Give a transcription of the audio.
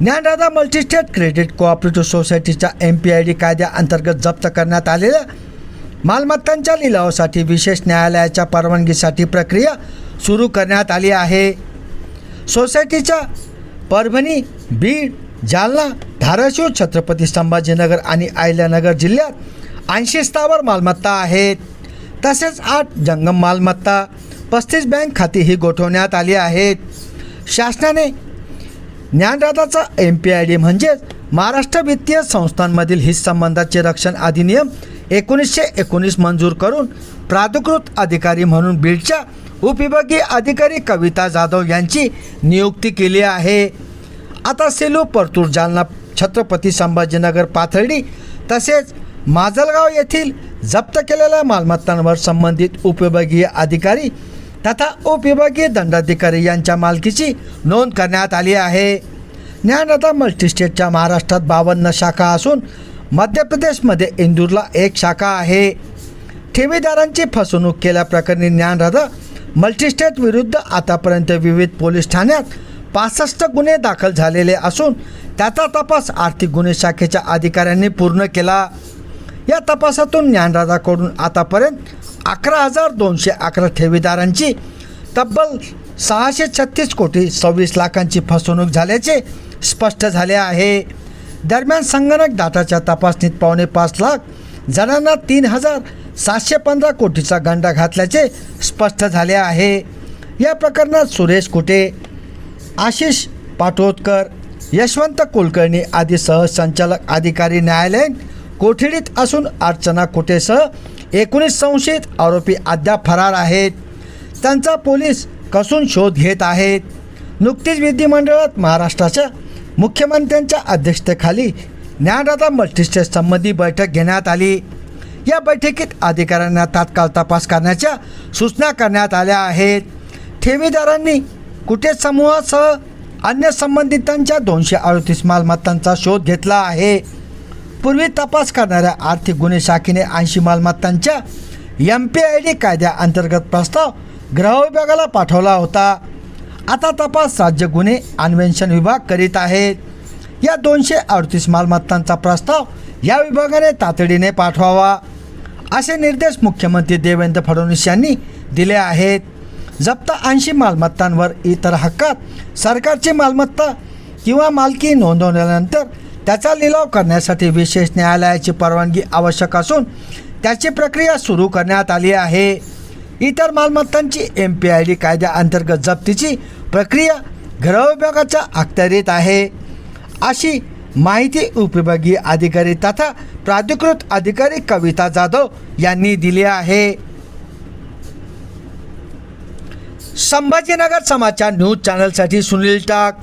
ज्ञानदादा multistate credit cooperative सोसायटीच्या M P I D कायद्याअंतर्गत जप्त करण्यात आलेल्या मालमत्तांच्या लिलावासाठी विशेष न्यायालयाच्या परवानगीसाठी प्रक्रिया सुरू करण्यात आली आहे. सोसायटीच्या परभणी बीड जालना धाराशिव छत्रपती संभाजीनगर आणि अहिल्यानगर जिल्ह्यात ऐंशी स्थावर मालमत्ता आहेत. तसेच आठ जंगम मालमत्ता पस्तीस बँक खाती ही गोठवण्यात आली आहेत. शासनाने ज्ञानदादाचा एम पी आय डी म्हणजेच महाराष्ट्र वित्तीय संस्थांमधील हितसंबंधाचे रक्षण अधिनियम एकोणीसशे एकोणीस मंजूर करून प्राधिकृत अधिकारी म्हणून बीडच्या उपविभागीय अधिकारी कविता जाधव यांची नियुक्ती केली आहे. आता सेलू परतूर जालना छत्रपती संभाजीनगर पाथर्डी तसेच माजलगाव येथील जप्त केलेल्या मालमत्तांवर संबंधित उपविभागीय अधिकारी तथा उपविभागीय दंडाधिकारी यांच्या मालकीची नोंद करण्यात आली आहे. ज्ञानदा मल्टीस्टेटच्या महाराष्ट्रात बावन्न शाखा असून मध्य प्रदेशमध्ये इंदूरला एक शाखा आहे. ठेवीदारांची फसवणूक केल्याप्रकरणी ज्ञानदाता मल्टीस्टेट विरुद्ध आतापर्यंत विविध पोलीस ठाण्यात पासष्ट गुन्हे दाखल झालेले असून त्याचा तपास आर्थिक गुन्हे शाखेच्या अधिकाऱ्यांनी पूर्ण केला. या तपासातून ज्ञानराजाकडून आतापर्यंत अकरा हजार दोनशे अकरा ठेवीदारांची तब्बल सहाशे छत्तीस कोटी सव्वीस लाखांची फसवणूक झाल्याचे स्पष्ट झाले आहे. दरम्यान संगणक दाताच्या तपासणीत पावणे पाच लाख जणांना तीन हजार सातशे पंधरा कोटीचा गंडा घातल्याचे स्पष्ट झाले आहे. या प्रकरणात सुरेश कुटे आशिष पाटोदकर यशवंत कुलकर्णी आदी सहसंचालक अधिकारी न्यायालयीन कोठडीत असून अर्चना कुटेसह एकोणीस संशयित आरोपी अद्याप फरार आहेत. त्यांचा पोलीस कसून शोध घेत आहेत? नुकतीच विधिमंडळात महाराष्ट्राच्या मुख्यमंत्र्यांच्या अध्यक्षतेखाली ज्ञानदाता मल्टीस्टेट संबंधी बैठक घेण्यात आली. या बैठकीत अधिकाऱ्यांना तात्काळ तपास करण्याच्या सूचना करण्यात आल्या आहेत. ठेवीदारांनी कुठे समूहासह अन्य संबंधितांच्या दोनशे अडतीस मालमत्तांचा शोध घेतला आहे? पूर्वी तपास करणाऱ्या आर्थिक गुन्हे शाखेने ऐंशी मालमत्तांच्या एम पी आय डी कायद्याअंतर्गत प्रस्ताव गृह विभागाला पाठवला होता. आता तपास राज्य गुन्हे अन्वेषण विभाग करीत आहे या दोनशे अडतीस मालमत्तांचा प्रस्ताव या विभागाने तातडीने पाठवावा असे निर्देश मुख्यमंत्री देवेंद्र फडणवीस यांनी दिले आहेत. जप्त ऐंशी मालमत्तांवर इतर हक्कात सरकारची मालमत्ता किंवा मालकी नोंदवल्यानंतर त्याचा लिलाव करण्यासाठी विशेष न्यायालयाची परवानगी आवश्यक असून त्याची प्रक्रिया सुरू करण्यात आली आहे. इतर मालमत्तांची एम पी आय डी कायद्याअंतर्गत जप्तीची प्रक्रिया गृहविभागाच्या अखत्यारीत आहे. अशी माहिती उपविभागीय अधिकारी तथा प्राधिकृत अधिकारी कविता जाधव यांनी दिली आहे. संभाजीनगर समाचार न्यूज चॅनलसाठी सुनील टाक.